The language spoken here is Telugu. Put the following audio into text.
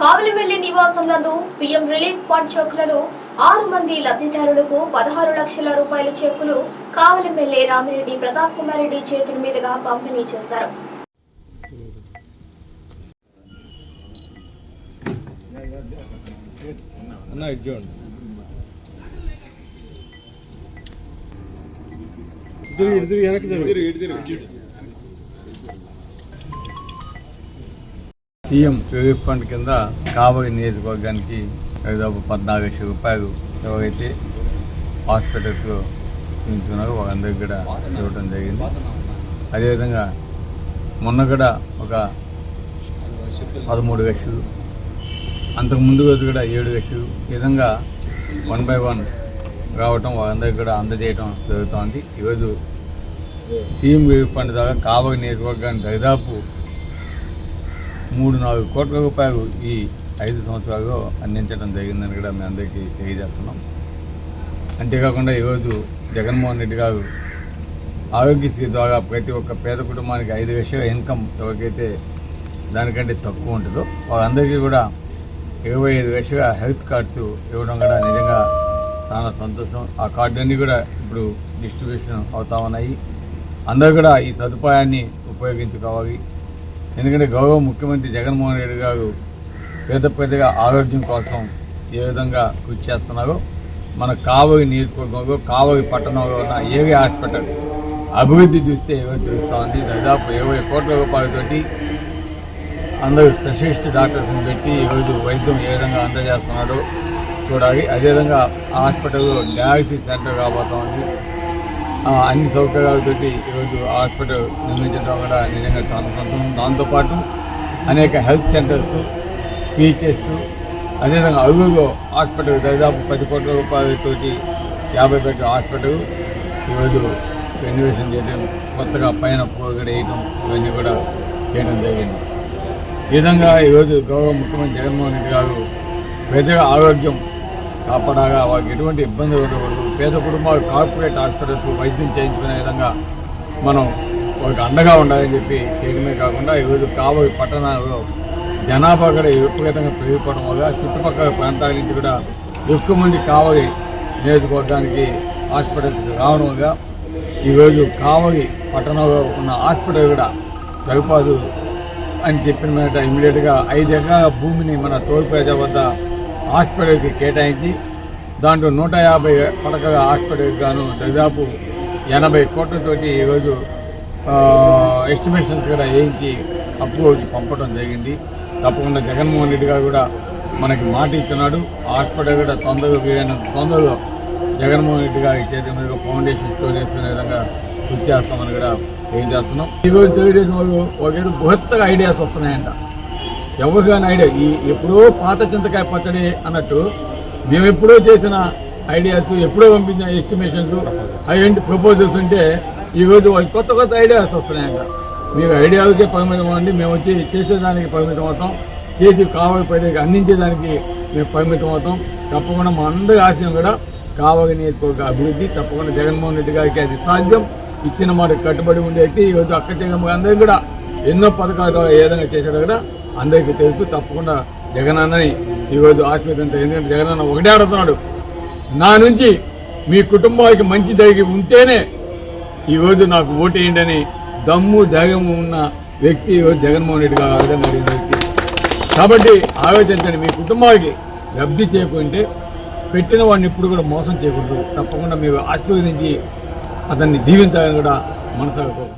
కావలిమెల్లి నివాసం నందు సీఎం రిలీఫ్ ఫండ్ చెక్కులను ఆరు మంది లబ్ధిదారులకు పదహారు లక్షల రూపాయల చెక్కులు కావలిమెల్లి రామిరెడ్డి ప్రతాప్ కుమార్ రెడ్డి చేతుల మీదుగా పంపిణీ చేశారు. అన్న ఇది చూడండి. ఇద్దరు ఇద్దరు సీఎం రిలీఫ్ ఫండ్ కింద కాబోయే నియోజకవర్గానికి దాదాపు పద్నాలుగు లక్షల రూపాయలు ఎవరైతే హాస్పిటల్స్లో చూపించుకున్నారో వాళ్ళందరికీ కూడా ఇవ్వడం జరిగింది. అదేవిధంగా మొన్న కూడా ఒక పదమూడు లక్షలు అంతకు ముందు రోజు కూడా ఏడు లక్షలు ఈ విధంగా వన్ బై వన్ రావటం వాళ్ళందరికీ కూడా అందజేయటం జరుగుతోంది. ఈరోజు సీఎం రిలీఫ్ ఫండ్ ద్వారా కాబోయే నియోజకవర్గానికి దాదాపు మూడు నాలుగు కోట్ల రూపాయలు ఈ ఐదు సంవత్సరాల్లో అందించడం జరిగిందని కూడా మేము అందరికీ తెలియజేస్తున్నాం. అంతేకాకుండా ఈరోజు జగన్మోహన్ రెడ్డి గారు ఆరోగ్యశ్రీ ద్వారా ప్రతి ఒక్క పేద కుటుంబానికి ఐదు లక్షల ఇన్కమ్ ఎవరికైతే దానికంటే తక్కువ ఉంటుందో వాళ్ళందరికీ కూడా ఇరవై ఐదు లక్షల హెల్త్ కార్డ్స్ ఇవ్వడం కూడా నిజంగా చాలా సంతోషం. ఆ కార్డులన్నీ కూడా ఇప్పుడు డిస్ట్రిబ్యూషన్ అవుతా ఉన్నాయి. అందరూ కూడా ఈ సదుపాయాన్ని ఉపయోగించుకోవాలి. ఎందుకంటే గౌరవ ముఖ్యమంత్రి జగన్మోహన్ రెడ్డి గారు పేద పేదగా ఆరోగ్యం కోసం ఏ విధంగా కృషి చేస్తున్నారో మన కావలి నియోజకవర్గంలో కావలి పట్టణంలో ఉన్న ఏవి హాస్పిటల్ అభివృద్ధి చూస్తే ఏవో తెలుస్తోంది. దాదాపు ఇరవై కోట్ల రూపాయలతోటి అందరూ స్పెషలిస్ట్ డాక్టర్స్ని పెట్టి ఈరోజు వైద్యం ఏ విధంగా అందజేస్తున్నాడో చూడాలి. అదేవిధంగా హాస్పిటల్లో డయాలసిస్ సెంటర్ కాబోతోంది. అన్ని సౌకర్యాలతో ఈరోజు హాస్పిటల్ నిర్మించడం కూడా నిజంగా చాలా సంతోషం. దాంతోపాటు అనేక హెల్త్ సెంటర్స్ బీచెస్ అదేవిధంగా అరుగులో హాస్పిటల్ దాదాపు పది కోట్ల రూపాయలతోటి యాభై బెడ్ల హాస్పిటల్ ఈరోజు రెన్యువేషన్ చేయడం కొత్తగా పైన పోగడ వేయడం ఇవన్నీ కూడా చేయడం జరిగింది. ఈ విధంగా ఈరోజు గౌరవ ముఖ్యమంత్రి జగన్మోహన్ రెడ్డి గారు ప్రజల ఆరోగ్యం కాపాడగా వారికి ఎటువంటి ఇబ్బంది ఉండకూడదు పేద కుటుంబాలు కార్పొరేట్ హాస్పిటల్స్ వైద్యం చేయించుకునే విధంగా మనం వారికి అండగా ఉండాలని చెప్పి చేయడమే కాకుండా ఈరోజు కాబోయే పట్టణాల్లో జనాభా కూడా విపరీతంగా పెరిగిపోవడం వల్ల చుట్టుపక్కల ప్రాంతాల నుంచి కూడా ఎక్కువ మంది కావలి నియోజకవర్గానికి హాస్పిటల్స్కి రావడం వల్ల ఈరోజు కావలి పట్టణంలో ఉన్న హాస్పిటల్ కూడా సరిపోదు అని చెప్పిన మీద ఇమీడియట్గా ఐదు ఎకరాల భూమిని మన తోలుపేట వద్ద హాస్పిటల్కి కేటాయించి దాంట్లో నూట యాభై పడకల హాస్పిటల్కి గాను దాదాపు ఎనభై కోట్లతోటి ఈరోజు ఎస్టిమేషన్స్ కూడా వేయించి అప్రూవల్కి పంపడం జరిగింది. తప్పకుండా జగన్మోహన్ రెడ్డి గారు కూడా మనకి మాట ఇస్తున్నాడు. హాస్పిటల్ కూడా తొందరగా వీలైనంత తొందరగా జగన్మోహన్ రెడ్డి గారి చేతి మీదుగా ఫౌండేషన్ స్టోర్ చేసుకునే విధంగా కృషి చేస్తామని కూడా ఏం చేస్తున్నాం. ఈరోజు తెలుగుదేశం వాళ్ళు ఒకేదో బృహత్తగా ఐడియాస్ వస్తున్నాయంట. ఎవరికైనా ఐడియా ఈ ఎప్పుడో పాత చింతకాయ పచ్చడి అన్నట్టు మేము ఎప్పుడో చేసిన ఐడియాస్ ఎప్పుడో పంపించిన ఎస్టిమేషన్స్ అవేంటి ప్రపోజల్స్ ఉంటే ఈరోజు వాళ్ళకి కొత్త కొత్త ఐడియాస్ వస్తున్నాయంట. మీకు ఐడియాలకే పరిమితం అవ్వండి. మేము వచ్చి చేసేదానికి పరిమితం అవుతాం. చేసి కావాలి అందించేదానికి మేము పరిమితం అవుతాం. తప్పకుండా మా అందరి ఆశయం కూడా కావాలి నియోజకవర్గ అభివృద్ధి తప్పకుండా జగన్మోహన్ రెడ్డి గారికి అది సాధ్యం. ఇచ్చిన మాట కట్టుబడి ఉండేటి ఈరోజు అక్క చెగమ్మ అందరికీ కూడా ఎన్నో పథకాల ఏ విధంగా చేశాడో కూడా అందరికీ తెలుసు. తప్పకుండా జగనన్నని ఈరోజు ఆశీర్వదించారు ఎందుకంటే జగనన్న ఒకటే అడుగుతున్నాడు నా నుంచి మీ కుటుంబానికి మంచి జరిగి ఉంటేనే ఈరోజు నాకు ఓటేయండి అని దమ్ము ధైర్యము ఉన్న వ్యక్తి ఈరోజు జగన్మోహన్ రెడ్డి గారు వ్యక్తి. కాబట్టి ఆలోచించండి మీ కుటుంబానికి లబ్ధి చేయకుంటే పెట్టిన వాడిని ఎప్పుడు కూడా మోసం చేయకూడదు. తప్పకుండా మీరు ఆశీర్వదించి అతన్ని దీవించాలని కూడా మనసాగకూడదు